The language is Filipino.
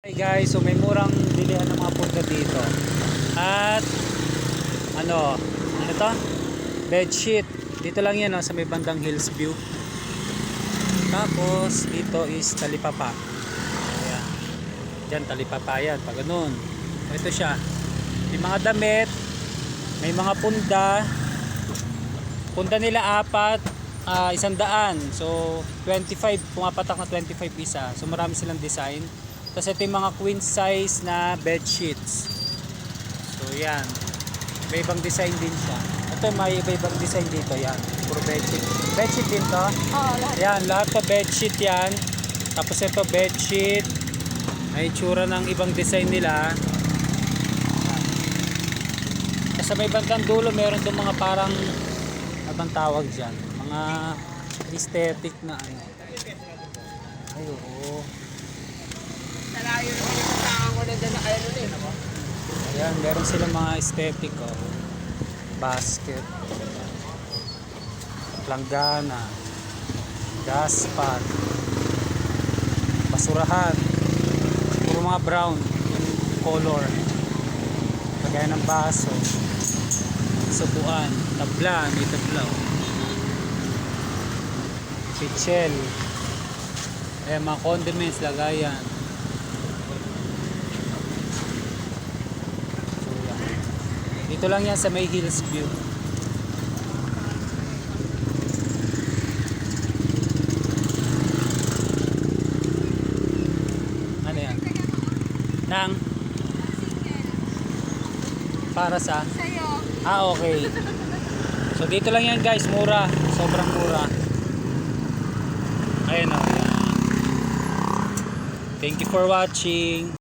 Hey guys, so may murang bilihan ng mga pulga dito. At ano, ano to? Bedsheet. Dito lang yan oh, sa may bandang Hills View. Tapos dito is talipapa. Ayan. Diyan talipapa yan, pag ganun. Ito siya. May mga damit, may mga punda. Punda nila apat, ah, isang daan. So 25, pumapatak na 25 isa. So marami silang design. Tapos ito yung mga queen size na bed sheets. So yan. May ibang design din siya. Ito may iba ibang design dito yan. Puro bed sheet. Bed sheet din to. Oo, lahat. Yan, lahat to bed sheet yan. Tapos ito bed sheet. May itsura ng ibang design nila. Tapos sa may bandang dulo, meron doon mga parang ano bang tawag dyan? Mga aesthetic na ano. Ay, oo. Nalayo na yung kasama ko na dyan na kayo nun eh. Ako? Ayan, meron silang mga aesthetic oh. Basket. Planggana. Gaspat. Basurahan. Puro mga brown yung color. Kagaya ng baso. Subuan. Tabla. May tabla. oh. Pichel. Ayan, mga condiments, lagayan. So, yan. Dito lang yan sa May Hills View. Ano yan? Nang? Para sa? Sa'yo. Ah, okay. So, dito lang yan guys. Mura. Sobrang mura. Ayan o. Thank you for watching.